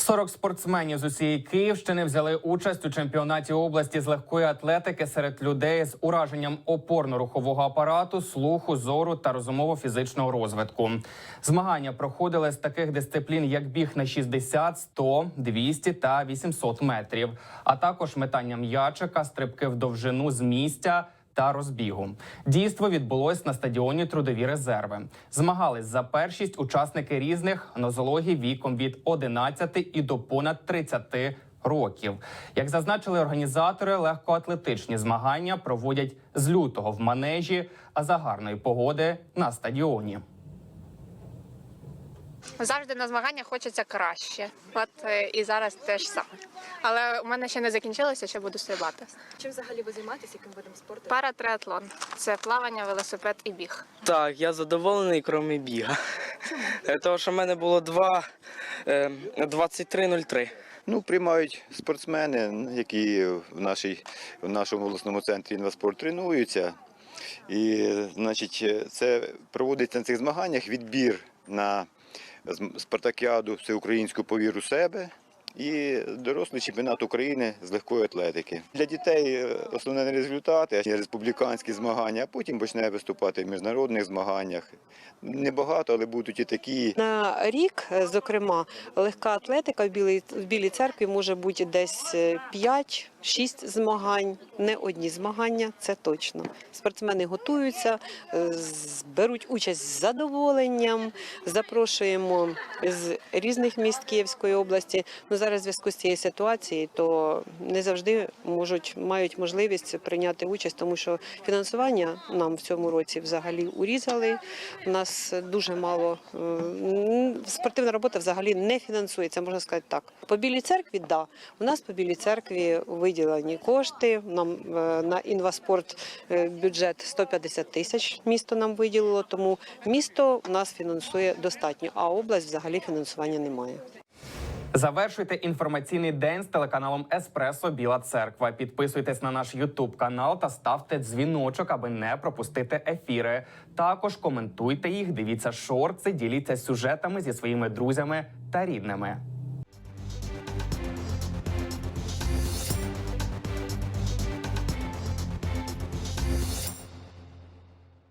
40 спортсменів з усієї Київщини взяли участь у чемпіонаті області з легкої атлетики серед людей з ураженням опорно-рухового апарату, слуху, зору та розумово-фізичного розвитку. Змагання проходили з таких дисциплін, як біг на 60, 100, 200 та 800 метрів, а також метання м'ячика, стрибки в довжину з місця та розбігу. Дійство відбулось на стадіоні Трудові резерви. Змагались за першість учасники різних нозологій віком від 11 і до понад 30 років. Як зазначили організатори, легкоатлетичні змагання проводять з лютого в манежі, а за гарної погоди на стадіоні. Завжди на змаганнях хочеться краще. От е, і зараз теж саме. Але у мене ще не закінчилося, ще буду стрибати. Чим взагалі ви займаєтесь, яким видом спорту? Паратриатлон це плавання, велосипед і біг. Так, я задоволений, крім біга. Е, Тому що в мене було два е, 23.03. Ну, приймають спортсмени, які в, нашій, в нашому обласному центрі інваспорт тренуються. І, значить, це проводиться на цих змаганнях відбір на спартакіаду всеукраїнську повір у себе і дорослий чемпіонат України з легкої атлетики. Для дітей е, основний результат – республіканські змагання, а потім почне виступати в міжнародних змаганнях. Небагато, але будуть і такі. На рік, е, зокрема, легка атлетика в Білій, в Білій церкві може бути десь 5-6 змагань, не одні змагання, це точно. Спортсмени готуються, е, беруть участь з задоволенням, запрошуємо з різних міст Київської області. Ну, зараз в зв'язку з цією ситуацією, то не завжди можуть, мають можливість прийняти участь, тому що фінансування нам в цьому році взагалі урізали. У нас дуже мало е, спортивна робота взагалі не фінансується, можна сказати так. По білій церкві, да. У нас по білій церкві виділені кошти. Нам е, на інваспорт е, бюджет 150 тисяч. Місто нам виділило, тому місто нас фінансує достатньо, а область взагалі фінансування немає. Завершуйте інформаційний день з телеканалом Еспресо Біла Церква. Підписуйтесь на наш Ютуб канал та ставте дзвіночок, аби не пропустити ефіри. Також коментуйте їх, дивіться шорти, діліться сюжетами зі своїми друзями та рідними.